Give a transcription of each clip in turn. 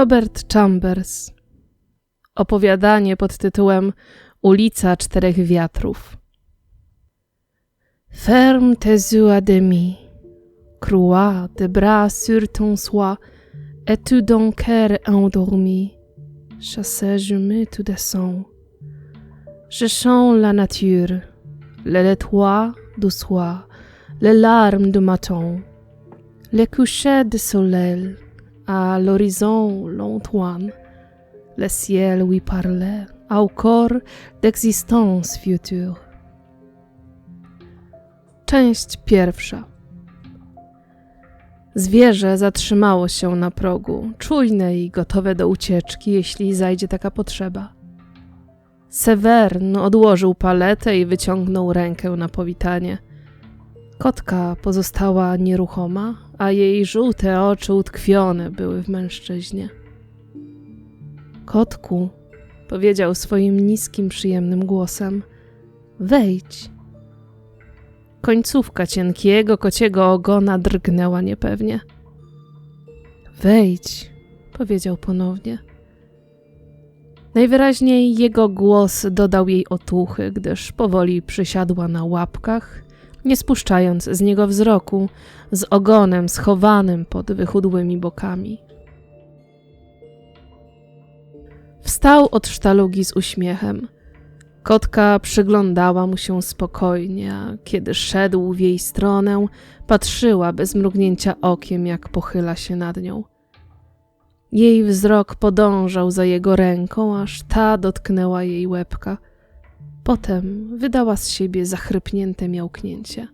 Robert Chambers. Opowiadanie pod tytułem Ulica Czterech Wiatrów. Ferme tes yeux à demi, crois tes bras sur ton soie, et tu ton cœur endormi, chassé je tout descends. Je chante la nature, les toits du soir, les larmes du matin, les couchers de soleil, à l'horizon lointain, le ciel lui parlait encore d'existence future. Część pierwsza. Zwierzę zatrzymało się na progu, czujne i gotowe do ucieczki, jeśli zajdzie taka potrzeba. Severn odłożył paletę i wyciągnął rękę na powitanie. Kotka pozostała nieruchoma, a jej żółte oczy utkwione były w mężczyźnie. Kotku, powiedział swoim niskim, przyjemnym głosem, wejdź. Końcówka cienkiego kociego ogona drgnęła niepewnie. Wejdź, powiedział ponownie. Najwyraźniej jego głos dodał jej otuchy, gdyż powoli przysiadła na łapkach, nie spuszczając z niego wzroku, z ogonem schowanym pod wychudłymi bokami. Wstał od sztalugi z uśmiechem. Kotka przyglądała mu się spokojnie, a kiedy szedł w jej stronę, patrzyła bez mrugnięcia okiem, jak pochyla się nad nią. Jej wzrok podążał za jego ręką, aż ta dotknęła jej łebka. Potem wydała z siebie zachrypnięte miałknięcie.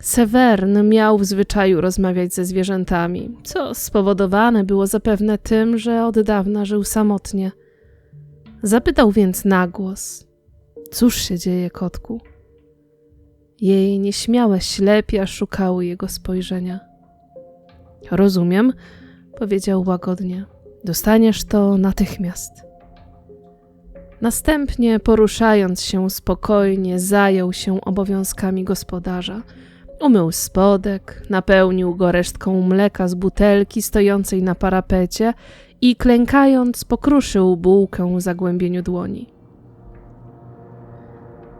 Severn miał w zwyczaju rozmawiać ze zwierzętami, co spowodowane było zapewne tym, że od dawna żył samotnie. Zapytał więc na głos: Cóż się dzieje, kotku? Jej nieśmiałe ślepia szukały jego spojrzenia. Rozumiem, powiedział łagodnie. Dostaniesz to natychmiast. Następnie, poruszając się spokojnie, zajął się obowiązkami gospodarza. Umył spodek, napełnił go resztką mleka z butelki stojącej na parapecie i klękając pokruszył bułkę w zagłębieniu dłoni.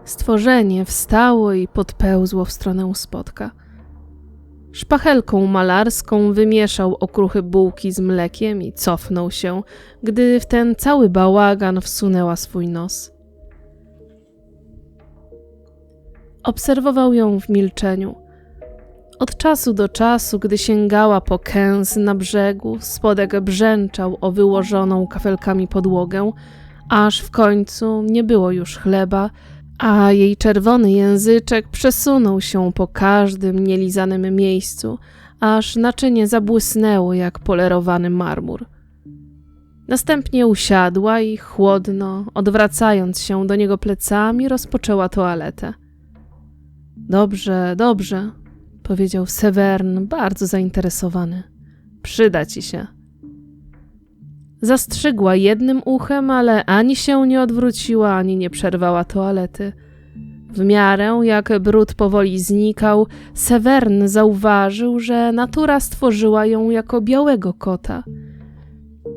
Stworzenie wstało i podpełzło w stronę spodka. Szpachelką malarską wymieszał okruchy bułki z mlekiem i cofnął się, gdy w ten cały bałagan wsunęła swój nos. Obserwował ją w milczeniu. Od czasu do czasu, gdy sięgała po kęs na brzegu, spodek brzęczał o wyłożoną kafelkami podłogę, aż w końcu nie było już chleba, a jej czerwony języczek przesunął się po każdym nielizanym miejscu, aż naczynie zabłysnęło jak polerowany marmur. Następnie usiadła i chłodno, odwracając się do niego plecami, rozpoczęła toaletę. Dobrze, dobrze, powiedział Severn, bardzo zainteresowany. Przyda ci się. Zastrzygła jednym uchem, ale ani się nie odwróciła, ani nie przerwała toalety. W miarę jak brud powoli znikał, Severn zauważył, że natura stworzyła ją jako białego kota.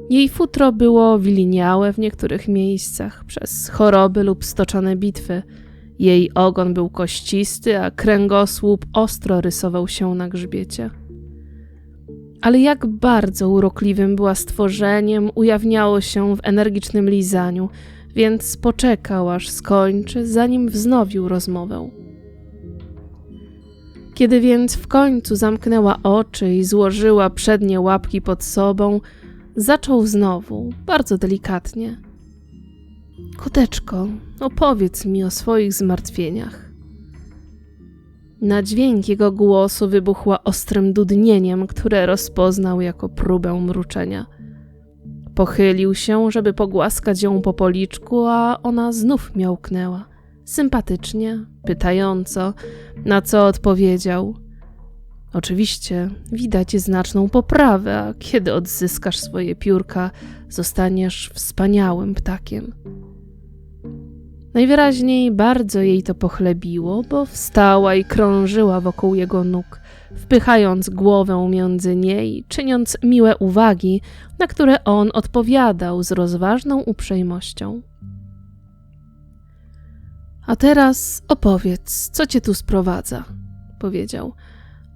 Jej futro było wiliniałe w niektórych miejscach przez choroby lub stoczone bitwy. Jej ogon był kościsty, a kręgosłup ostro rysował się na grzbiecie ale jak bardzo urokliwym była stworzeniem, ujawniało się w energicznym lizaniu, więc poczekał, aż skończy, zanim wznowił rozmowę. Kiedy więc w końcu zamknęła oczy i złożyła przednie łapki pod sobą, zaczął znowu, bardzo delikatnie. Koteczko, opowiedz mi o swoich zmartwieniach. Na dźwięk jego głosu wybuchła ostrym dudnieniem, które rozpoznał jako próbę mruczenia. Pochylił się, żeby pogłaskać ją po policzku, a ona znów miałknęła. Sympatycznie, pytająco, na co odpowiedział. Oczywiście widać znaczną poprawę, a kiedy odzyskasz swoje piórka, zostaniesz wspaniałym ptakiem. Najwyraźniej bardzo jej to pochlebiło, bo wstała i krążyła wokół jego nóg, wpychając głowę między niej, czyniąc miłe uwagi, na które on odpowiadał z rozważną uprzejmością. A teraz opowiedz, co cię tu sprowadza, powiedział.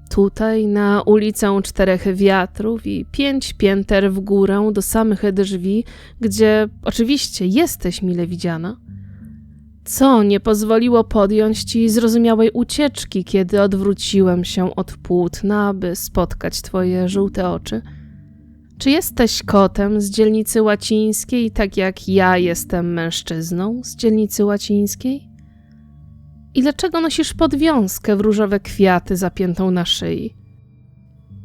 Tutaj, na ulicę Czterech Wiatrów i pięć pięter w górę do samych drzwi, gdzie oczywiście jesteś mile widziana. Co nie pozwoliło podjąć ci zrozumiałej ucieczki, kiedy odwróciłem się od płótna, by spotkać twoje żółte oczy? Czy jesteś kotem z dzielnicy łacińskiej, tak jak ja jestem mężczyzną z dzielnicy łacińskiej? I dlaczego nosisz podwiązkę w różowe kwiaty zapiętą na szyi?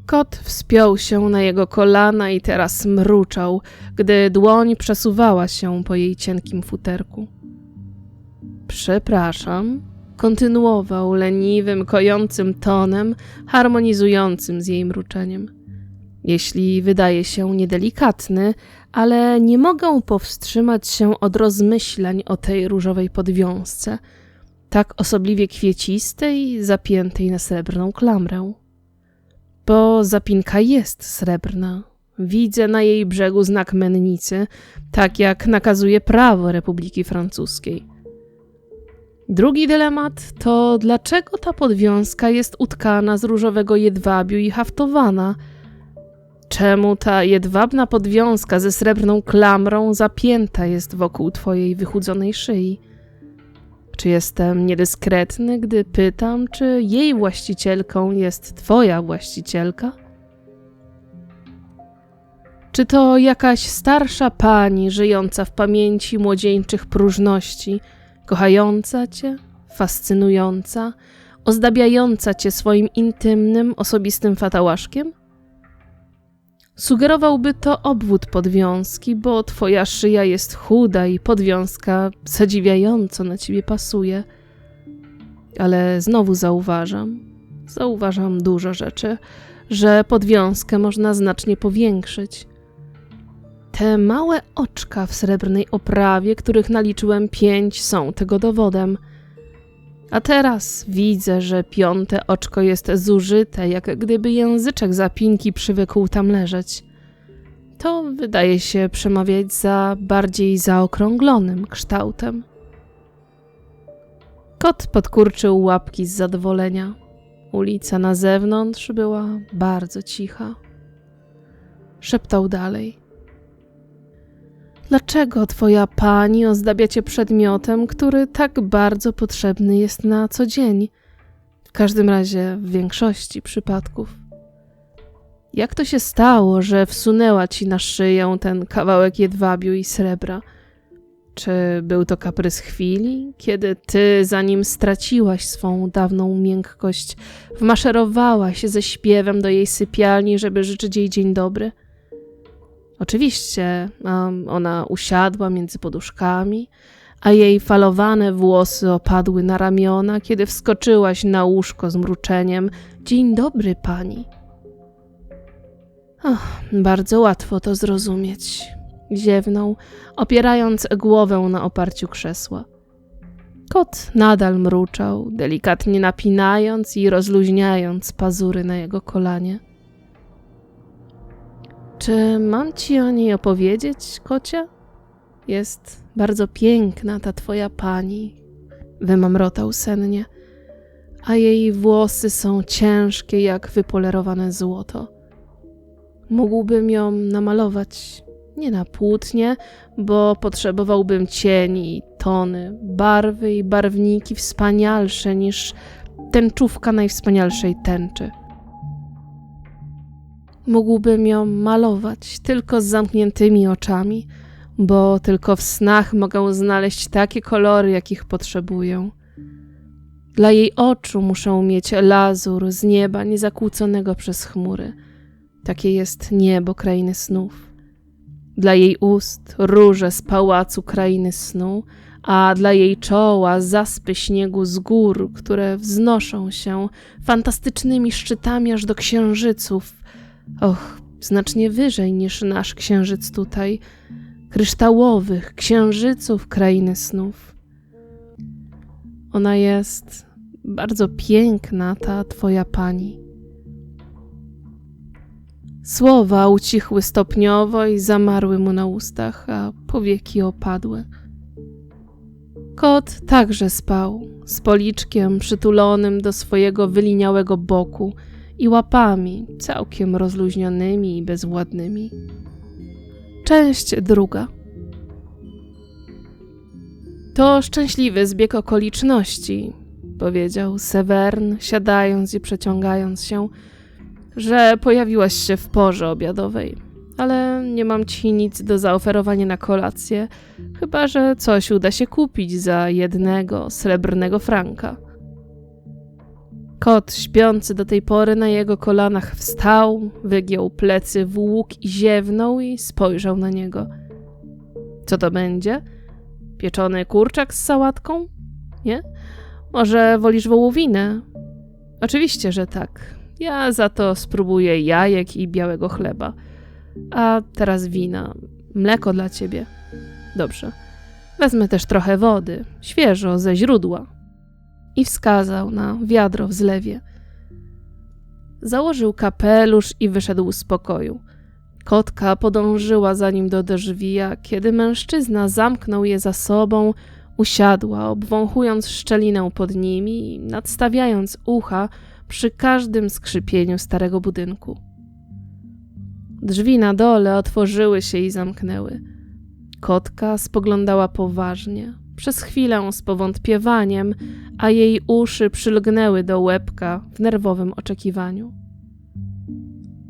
Kot wspiął się na jego kolana i teraz mruczał, gdy dłoń przesuwała się po jej cienkim futerku. Przepraszam, kontynuował leniwym, kojącym tonem, harmonizującym z jej mruczeniem. Jeśli wydaje się niedelikatny, ale nie mogę powstrzymać się od rozmyślań o tej różowej podwiązce – tak osobliwie kwiecistej, zapiętej na srebrną klamrę. Bo zapinka jest srebrna. Widzę na jej brzegu znak mennicy, tak jak nakazuje prawo Republiki Francuskiej. Drugi dylemat to dlaczego ta podwiązka jest utkana z różowego jedwabiu i haftowana? Czemu ta jedwabna podwiązka ze srebrną klamrą zapięta jest wokół twojej wychudzonej szyi? Czy jestem niedyskretny, gdy pytam, czy jej właścicielką jest twoja właścicielka? Czy to jakaś starsza pani żyjąca w pamięci młodzieńczych próżności, kochająca cię, fascynująca, ozdabiająca cię swoim intymnym, osobistym fatałaszkiem? Sugerowałby to obwód podwiązki, bo twoja szyja jest chuda i podwiązka zadziwiająco na ciebie pasuje. Ale znowu zauważam, zauważam dużo rzeczy, że podwiązkę można znacznie powiększyć. Te małe oczka w srebrnej oprawie, których naliczyłem pięć, są tego dowodem – a teraz widzę, że piąte oczko jest zużyte, jak gdyby języczek zapinki przywykł tam leżeć. To wydaje się przemawiać za bardziej zaokrąglonym kształtem. Kot podkurczył łapki z zadowolenia. Ulica na zewnątrz była bardzo cicha. Szeptał dalej. Dlaczego twoja pani ozdabia cię przedmiotem, który tak bardzo potrzebny jest na co dzień? W każdym razie w większości przypadków. Jak to się stało, że wsunęła ci na szyję ten kawałek jedwabiu i srebra? Czy był to kaprys chwili, kiedy ty, zanim straciłaś swą dawną miękkość, wmaszerowałaś ze śpiewem do jej sypialni, żeby życzyć jej dzień dobry? Oczywiście ona usiadła między poduszkami, a jej falowane włosy opadły na ramiona, kiedy wskoczyłaś na łóżko z mruczeniem. Dzień dobry, pani. Bardzo łatwo to zrozumieć. Ziewnął, opierając głowę na oparciu krzesła. Kot nadal mruczał, delikatnie napinając i rozluźniając pazury na jego kolanie. Czy mam ci o niej opowiedzieć, kocie? Jest bardzo piękna ta twoja pani, wymamrotał sennie, a jej włosy są ciężkie jak wypolerowane złoto. Mógłbym ją namalować nie na płótnie, bo potrzebowałbym cieni, tony, barwy i barwniki wspanialsze niż tęczówka najwspanialszej tęczy. Mógłbym ją malować tylko z zamkniętymi oczami, bo tylko w snach mogę znaleźć takie kolory, jakich potrzebuję. Dla jej oczu muszę mieć lazur z nieba niezakłóconego przez chmury. Takie jest niebo krainy snów. Dla jej ust róże z pałacu krainy snu, a dla jej czoła zaspy śniegu z gór, które wznoszą się fantastycznymi szczytami aż do księżyców, Och, znacznie wyżej niż nasz księżyc tutaj, kryształowych księżyców krainy snów. Ona jest bardzo piękna, ta twoja pani. Słowa ucichły stopniowo i zamarły mu na ustach, a powieki opadły. Kot także spał, z policzkiem przytulonym do swojego wyliniałego boku i łapami całkiem rozluźnionymi i bezwładnymi. Część druga. To szczęśliwy zbieg okoliczności, powiedział Severn, siadając i przeciągając się, że pojawiłaś się w porze obiadowej. Ale nie mam ci nic do zaoferowania na kolację, chyba że coś uda się kupić za jednego srebrnego franka. Kot śpiący do tej pory na jego kolanach wstał, wygiął plecy w łuk i ziewnął i spojrzał na niego. Co to będzie? Pieczony kurczak z sałatką? Nie? Może wolisz wołowinę? Oczywiście, że tak. Ja za to spróbuję jajek i białego chleba. A teraz wina. Mleko dla ciebie. Dobrze. Wezmę też trochę wody, świeżo ze źródła. I wskazał na wiadro w zlewie. Założył kapelusz i wyszedł z pokoju. Kotka podążyła za nim do drzwi, kiedy mężczyzna zamknął je za sobą, usiadła, obwąchując szczelinę pod nimi i nadstawiając ucha przy każdym skrzypieniu starego budynku. Drzwi na dole otworzyły się i zamknęły. Kotka spoglądała poważnie, przez chwilę z powątpiewaniem, a jej uszy przylgnęły do łebka w nerwowym oczekiwaniu.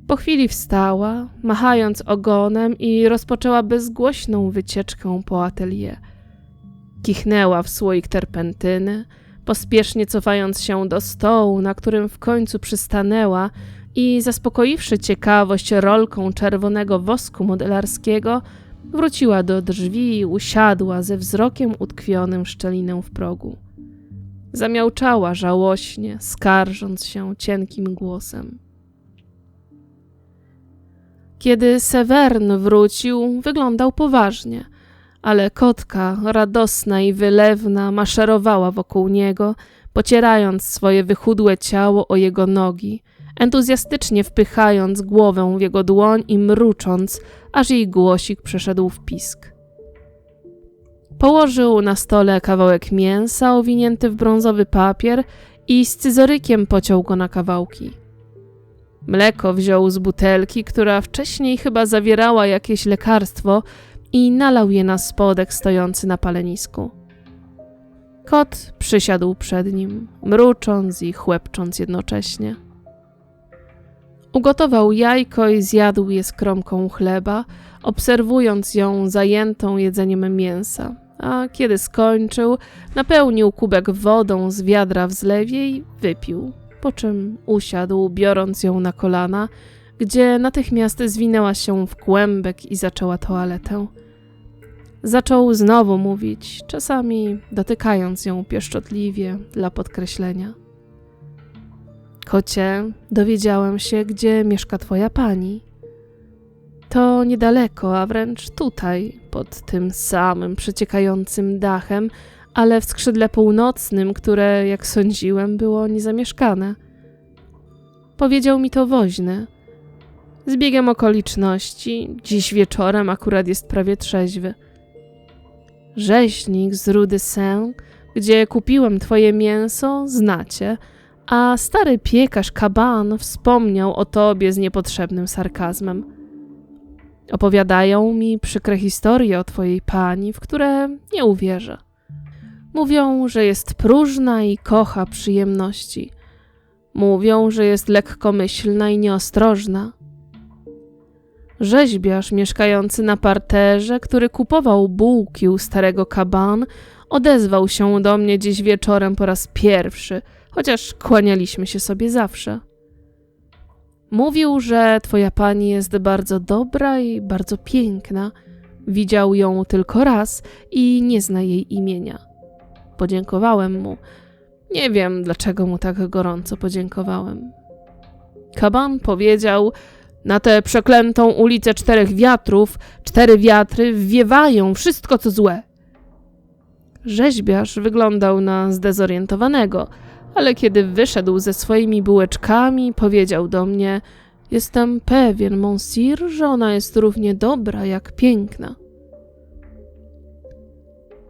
Po chwili wstała, machając ogonem i rozpoczęła bezgłośną wycieczkę po atelier. Kichnęła w słoik terpentyny, pospiesznie cofając się do stołu, na którym w końcu przystanęła i zaspokoiwszy ciekawość rolką czerwonego wosku modelarskiego, wróciła do drzwi i usiadła ze wzrokiem utkwionym w szczelinę w progu. Zamiałczała żałośnie, skarżąc się cienkim głosem. Kiedy Severn wrócił, wyglądał poważnie, ale kotka, radosna i wylewna, maszerowała wokół niego, pocierając swoje wychudłe ciało o jego nogi, entuzjastycznie wpychając głowę w jego dłoń i mrucząc, aż jej głosik przeszedł w pisk. Położył na stole kawałek mięsa owinięty w brązowy papier i scyzorykiem pociął go na kawałki. Mleko wziął z butelki, która wcześniej chyba zawierała jakieś lekarstwo i nalał je na spodek stojący na palenisku. Kot przysiadł przed nim, mrucząc i chłepcząc jednocześnie. Ugotował jajko i zjadł je z kromką chleba, obserwując ją zajętą jedzeniem mięsa, a kiedy skończył, napełnił kubek wodą z wiadra w zlewie i wypił po czym usiadł, biorąc ją na kolana, gdzie natychmiast zwinęła się w kłębek i zaczęła toaletę. Zaczął znowu mówić, czasami dotykając ją pieszczotliwie dla podkreślenia. Kocie, dowiedziałem się, gdzie mieszka twoja pani. To niedaleko, a wręcz tutaj, pod tym samym przeciekającym dachem, ale w skrzydle północnym, które, jak sądziłem, było niezamieszkane. Powiedział mi to woźny. Z okoliczności, dziś wieczorem akurat jest prawie trzeźwy. Rzeźnik z Rudy Saint, gdzie kupiłem twoje mięso, znacie, a stary piekarz Kaban wspomniał o tobie z niepotrzebnym sarkazmem. Opowiadają mi przykre historie o twojej pani, w które nie uwierzę. Mówią, że jest próżna i kocha przyjemności. Mówią, że jest lekkomyślna i nieostrożna. Rzeźbiarz mieszkający na parterze, który kupował bułki u starego kaban, odezwał się do mnie dziś wieczorem po raz pierwszy, chociaż kłanialiśmy się sobie zawsze. Mówił, że twoja pani jest bardzo dobra i bardzo piękna. Widział ją tylko raz i nie zna jej imienia. Podziękowałem mu. Nie wiem, dlaczego mu tak gorąco podziękowałem. Kaban powiedział: Na tę przeklętą ulicę czterech wiatrów, cztery wiatry wiewają wszystko, co złe. Rzeźbiarz wyglądał na zdezorientowanego, ale kiedy wyszedł ze swoimi bułeczkami, powiedział do mnie: Jestem pewien, monsieur, że ona jest równie dobra jak piękna.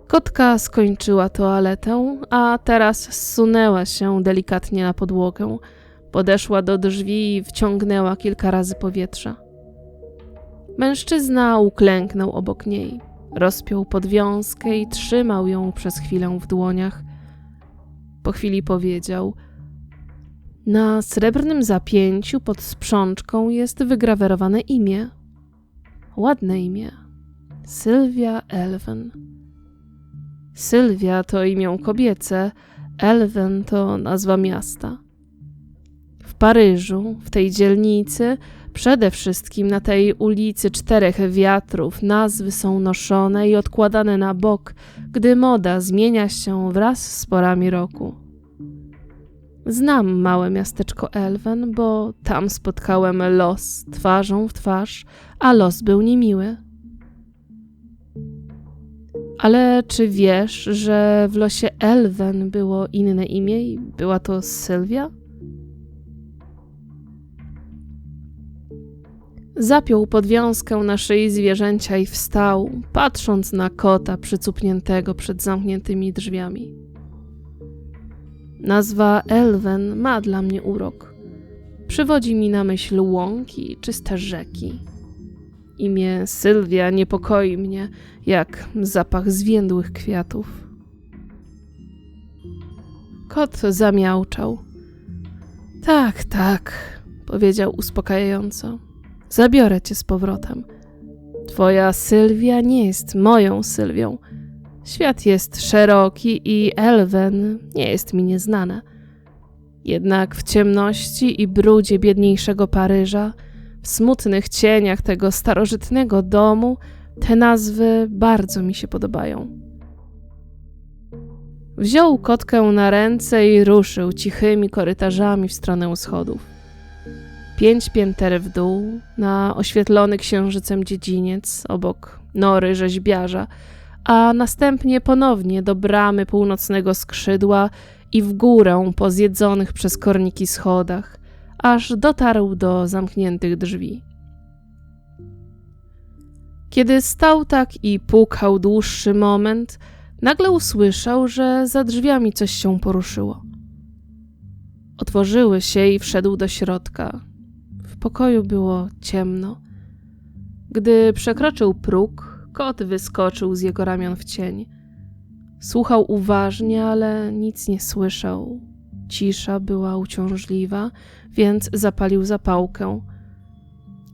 Kotka skończyła toaletę, a teraz zsunęła się delikatnie na podłogę. Podeszła do drzwi i wciągnęła kilka razy powietrza. Mężczyzna uklęknął obok niej. Rozpiął podwiązkę i trzymał ją przez chwilę w dłoniach. Po chwili powiedział: Na srebrnym zapięciu pod sprzączką jest wygrawerowane imię. Ładne imię. Sylwia Elven. Sylwia to imię kobiece, Elven to nazwa miasta. W Paryżu, w tej dzielnicy, przede wszystkim na tej ulicy Czterech Wiatrów, nazwy są noszone i odkładane na bok, gdy moda zmienia się wraz z porami roku. Znam małe miasteczko Elven, bo tam spotkałem los twarzą w twarz, a los był niemiły. Ale czy wiesz, że w losie Elven było inne imię i była to Sylwia? Zapiął podwiązkę na szyi zwierzęcia i wstał, patrząc na kota przycupniętego przed zamkniętymi drzwiami. Nazwa Elven ma dla mnie urok. Przywodzi mi na myśl łąki czyste rzeki. Imię Sylwia niepokoi mnie, jak zapach zwiędłych kwiatów. Kot zamiałczał. Tak, tak, powiedział uspokajająco. Zabiorę cię z powrotem. Twoja Sylwia nie jest moją Sylwią. Świat jest szeroki i Elwen nie jest mi nieznana. Jednak w ciemności i brudzie biedniejszego Paryża, w smutnych cieniach tego starożytnego domu, te nazwy bardzo mi się podobają. Wziął kotkę na ręce i ruszył cichymi korytarzami w stronę schodów. Pięć pięter w dół, na oświetlony księżycem dziedziniec obok nory rzeźbiarza, a następnie ponownie do bramy północnego skrzydła i w górę po zjedzonych przez korniki schodach, aż dotarł do zamkniętych drzwi. Kiedy stał tak i pukał dłuższy moment, nagle usłyszał, że za drzwiami coś się poruszyło. Otworzyły się i wszedł do środka. Pokoju było ciemno. Gdy przekroczył próg, kot wyskoczył z jego ramion w cień. Słuchał uważnie, ale nic nie słyszał. Cisza była uciążliwa, więc zapalił zapałkę.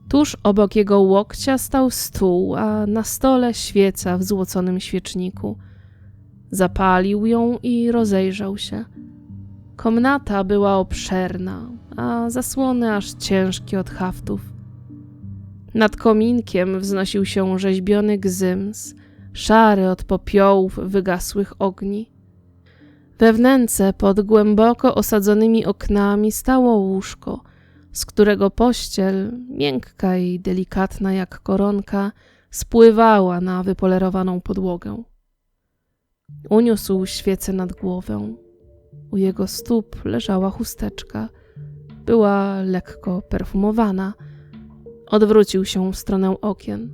Tuż obok jego łokcia stał stół, a na stole świeca w złoconym świeczniku. Zapalił ją i rozejrzał się. Komnata była obszerna, a zasłony aż ciężkie od haftów. Nad kominkiem wznosił się rzeźbiony gzyms, szary od popiołów wygasłych ogni. We wnęce pod głęboko osadzonymi oknami stało łóżko, z którego pościel, miękka i delikatna jak koronka, spływała na wypolerowaną podłogę. Uniósł świecę nad głowę. U jego stóp leżała chusteczka. Była lekko perfumowana. Odwrócił się w stronę okien.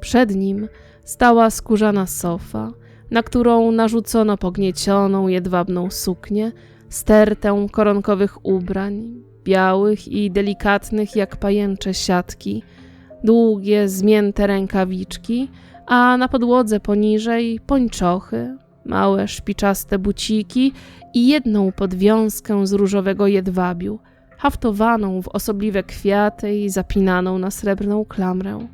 Przed nim stała skórzana sofa, na którą narzucono pogniecioną jedwabną suknię, stertę koronkowych ubrań, białych i delikatnych jak pajęcze siatki, długie, zmięte rękawiczki, a na podłodze poniżej pończochy, małe szpiczaste buciki i jedną podwiązkę z różowego jedwabiu, haftowaną w osobliwe kwiaty i zapinaną na srebrną klamrę.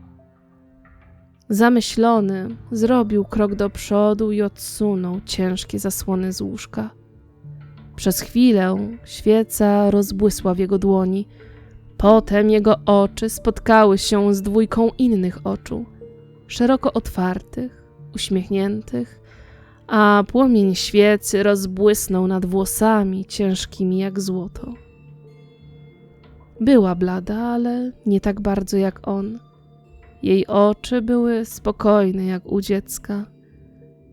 Zamyślony, zrobił krok do przodu i odsunął ciężkie zasłony z łóżka. Przez chwilę świeca rozbłysła w jego dłoni. Potem jego oczy spotkały się z dwójką innych oczu, szeroko otwartych, uśmiechniętych, a płomień świecy rozbłysnął nad włosami ciężkimi jak złoto. Była blada, ale nie tak bardzo jak on. Jej oczy były spokojne jak u dziecka,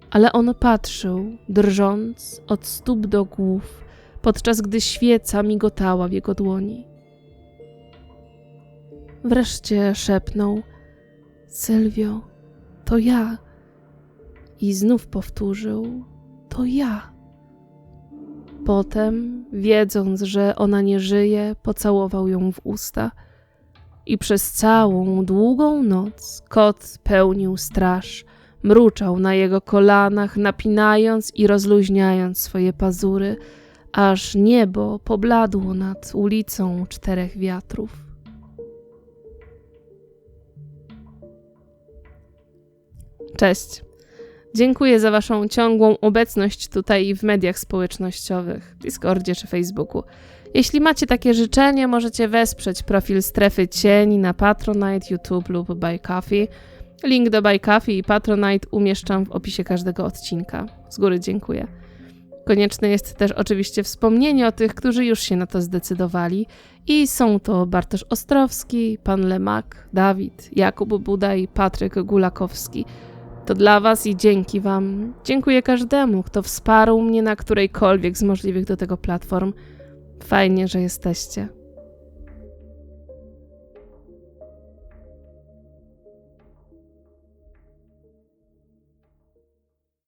ale on patrzył, drżąc od stóp do głów, podczas gdy świeca migotała w jego dłoni. Wreszcie szepnął: Sylwio, to ja. I znów powtórzył: To ja. Potem, wiedząc, że ona nie żyje, pocałował ją w usta. I przez całą długą noc kot pełnił straż, mruczał na jego kolanach, napinając i rozluźniając swoje pazury, aż niebo pobladło nad ulicą czterech wiatrów. Cześć. Dziękuję za Waszą ciągłą obecność tutaj w mediach społecznościowych, Discordzie czy Facebooku. Jeśli macie takie życzenie, możecie wesprzeć profil Strefy Cieni na Patronite, YouTube lub Buy Coffee. Link do Buy Coffee i Patronite umieszczam w opisie każdego odcinka. Z góry dziękuję. Konieczne jest też oczywiście wspomnienie o tych, którzy już się na to zdecydowali i są to Bartosz Ostrowski, pan Lemak, Dawid, Jakub Budaj, Patryk Gulakowski. To dla Was i dzięki Wam. Dziękuję każdemu, kto wsparł mnie na którejkolwiek z możliwych do tego platform. Fajnie, że jesteście.